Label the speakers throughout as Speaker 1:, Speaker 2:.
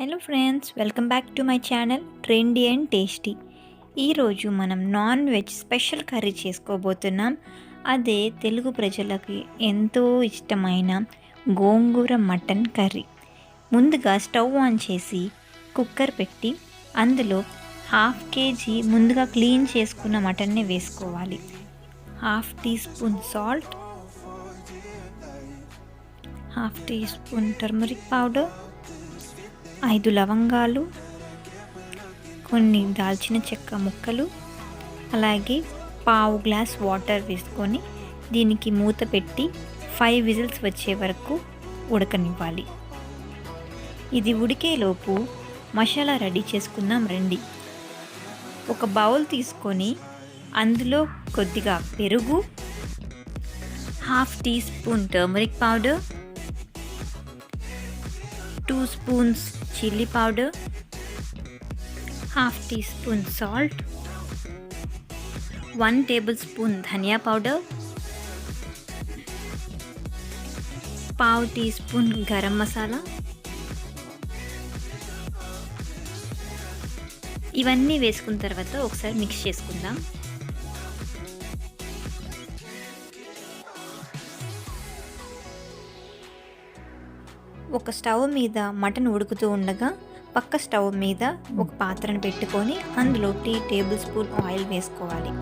Speaker 1: Hello friends welcome back to my channel trendy and tasty. ఈరోజు మనం non veg special curry చేసుకోబోతున్నాం. అదే తెలుగు ప్రజలకి ఎంతో ఇష్టమైన గోంగూర మటన్ కర్రీ. ముందుగా స్టవ్ ఆన్ చేసి కుక్కర్ పెట్టి అందులో హాఫ్ కేజీ ముందుగా క్లీన్ చేసుకున్న మటన్ని వేసుకోవాలి. Half teaspoon salt half teaspoon turmeric powder ఐదు లవంగాలు కొన్ని దాల్చిన చెక్క ముక్కలు అలాగే పావు గ్లాస్ వాటర్ వేసుకొని దీనికి మూత పెట్టి ఫైవ్ విజిల్స్ వచ్చే వరకు ఉడకనివ్వాలి. ఇది ఉడికేలోపు మసాలా రెడీ చేసుకుందాం రండి. ఒక బౌల్ తీసుకొని అందులో కొద్దిగా పెరుగు half teaspoon turmeric powder two spoons chilli powder half teaspoon salt one tablespoon ధనియా పౌడర్ పావు టీ స్పూన్ గరం మసాలా. ఇవన్నీ వేసుకున్న తర్వాత ఒకసారి మిక్స్ చేసుకుందాం. ఒక స్టవ్ మీద మటన్ ఉడుకుతూ ఉండగా పక్క స్టవ్ మీద ఒక పాత్రను పెట్టుకొని అందులో టీ టేబుల్ స్పూన్ ఆయిల్ వేసుకోవాలి.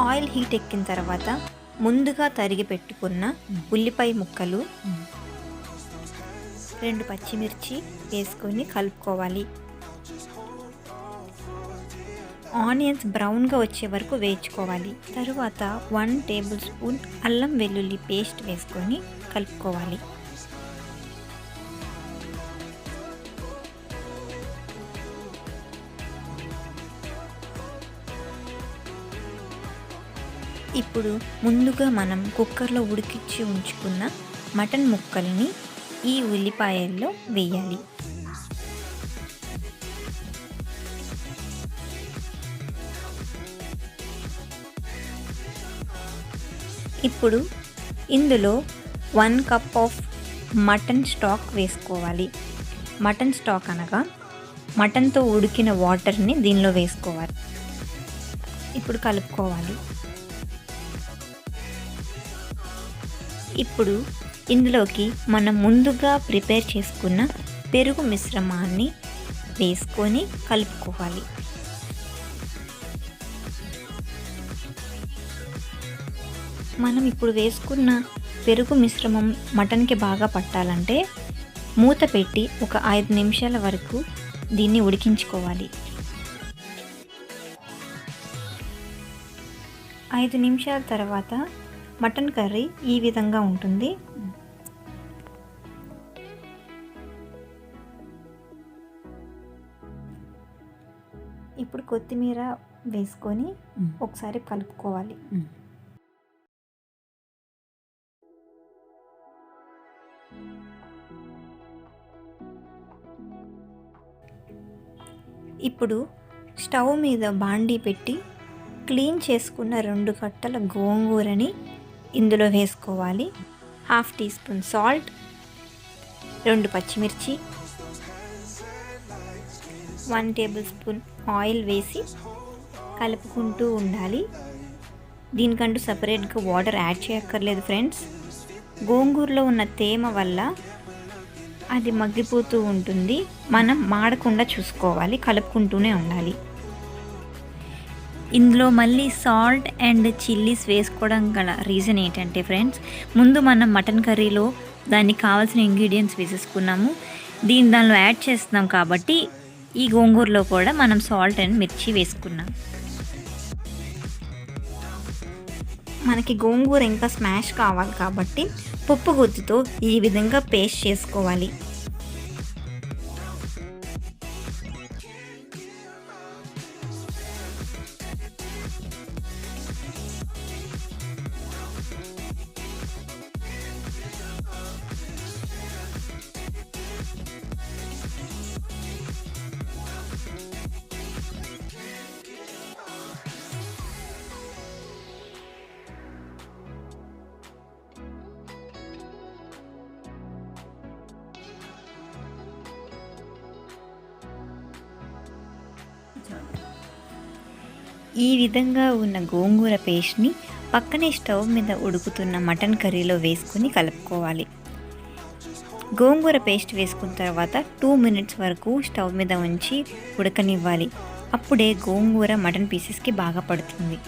Speaker 1: ఆయిల్ హీట్ ఎక్కిన తర్వాత ముందుగా తరిగి పెట్టుకున్న ఉల్లిపాయ ముక్కలు రెండు పచ్చిమిర్చి వేసుకొని కలుపుకోవాలి. ఆనియన్స్ బ్రౌన్గా వచ్చే వరకు వేయించుకోవాలి. తరువాత వన్ టేబుల్ స్పూన్ అల్లం వెల్లుల్లి పేస్ట్ వేసుకొని కలుపుకోవాలి. ఇప్పుడు ముందుగా మనం కుక్కర్లో ఉడికించి ఉంచుకున్న మటన్ ముక్కల్ని ఈ ఉల్లిపాయల్లో వేయాలి. ఇప్పుడు ఇందులో one cup of mutton stock వేసుకోవాలి. మటన్ స్టాక్ అనగా మటన్తో ఉడికిన వాటర్ని దీనిలో వేసుకోవాలి. ఇప్పుడు కలుపుకోవాలి. ఇప్పుడు ఇందులోకి మనం ముందుగా ప్రిపేర్ చేసుకున్న పెరుగు మిశ్రమాన్ని వేసుకొని కలుపుకోవాలి. మనం ఇప్పుడు వేసుకున్న పెరుగు మిశ్రమం మటన్కి బాగా పట్టాలంటే మూత పెట్టి ఒక ఐదు నిమిషాల వరకు దీన్ని ఉడికించుకోవాలి. ఐదు నిమిషాల తర్వాత మటన్ కర్రీ ఈ విధంగా ఉంటుంది. ఇప్పుడు కొత్తిమీర వేసుకొని ఒకసారి కలుపుకోవాలి. ఇప్పుడు స్టవ్ మీద బాండీ పెట్టి క్లీన్ చేసుకున్న రెండు కట్టల గోంగూరని ఇందులో వేసుకోవాలి హాఫ్ టీ స్పూన్ సాల్ట్ రెండు పచ్చిమిర్చి వన్ టేబుల్ స్పూన్ ఆయిల్ వేసి కలుపుకుంటూ ఉండాలి. దీనికంటూ సపరేట్గా వాటర్ యాడ్ చేయక్కర్లేదు ఫ్రెండ్స్. గోంగూరలో ఉన్న తేమ వల్ల అది మగ్గిపోతూ ఉంటుంది. మనం మాడకుండా చూసుకోవాలి కలుపుకుంటూనే ఉండాలి. ఇందులో మళ్ళీ సాల్ట్ అండ్ చిల్లీస్ వేసుకోవడం గల రీజన్ ఏంటంటే ఫ్రెండ్స్ ముందు మనం మటన్ కర్రీలో దానికి కావాల్సిన ఇంగ్రీడియంట్స్ వేసేసుకున్నాము. దీని దానిలో యాడ్ చేస్తున్నాం కాబట్టి ఈ గోంగూరలో కూడా మనం సాల్ట్ అండ్ మిర్చి వేసుకున్నాం. మనకి గోంగూర ఇంకా స్మాష్ కావాలి కాబట్టి పప్పు గుత్తుతో ఈ విధంగా పేస్ట్ చేసుకోవాలి. ఈ విధంగా ఉన్న గోంగూర పేస్ట్ని పక్కనే స్టవ్ మీద ఉడుకుతున్న మటన్ కర్రీలో వేసుకుని కలుపుకోవాలి. గోంగూర పేస్ట్ వేసుకున్న తర్వాత టూ మినిట్స్ వరకు స్టవ్ మీద ఉంచి ఉడకనివ్వాలి. అప్పుడే గోంగూర మటన్ పీసెస్కి బాగా పడుతుంది.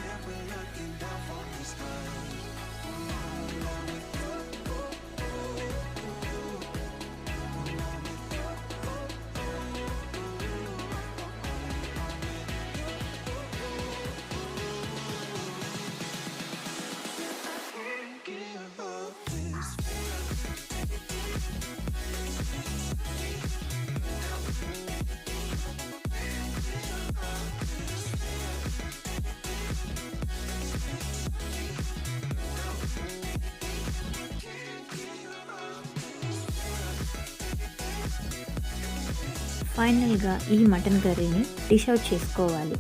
Speaker 1: ఫైనల్గా ఈ మటన్ కర్రీని డిష్ అవుట్ చేసుకోవాలి.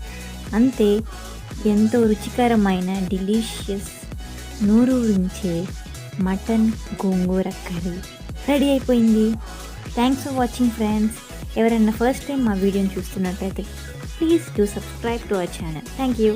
Speaker 1: అంతే ఎంతో రుచికరమైన డిలీషియస్ నూరు ఉంచే మటన్ గోంగూర కర్రీ రెడీ అయిపోయింది. థ్యాంక్స్ ఫర్ వాచింగ్ ఫ్రెండ్స్ ఎవరైనా ఫస్ట్ టైం మా వీడియోని చూస్తున్నట్లయితే please do subscribe to our channel thank you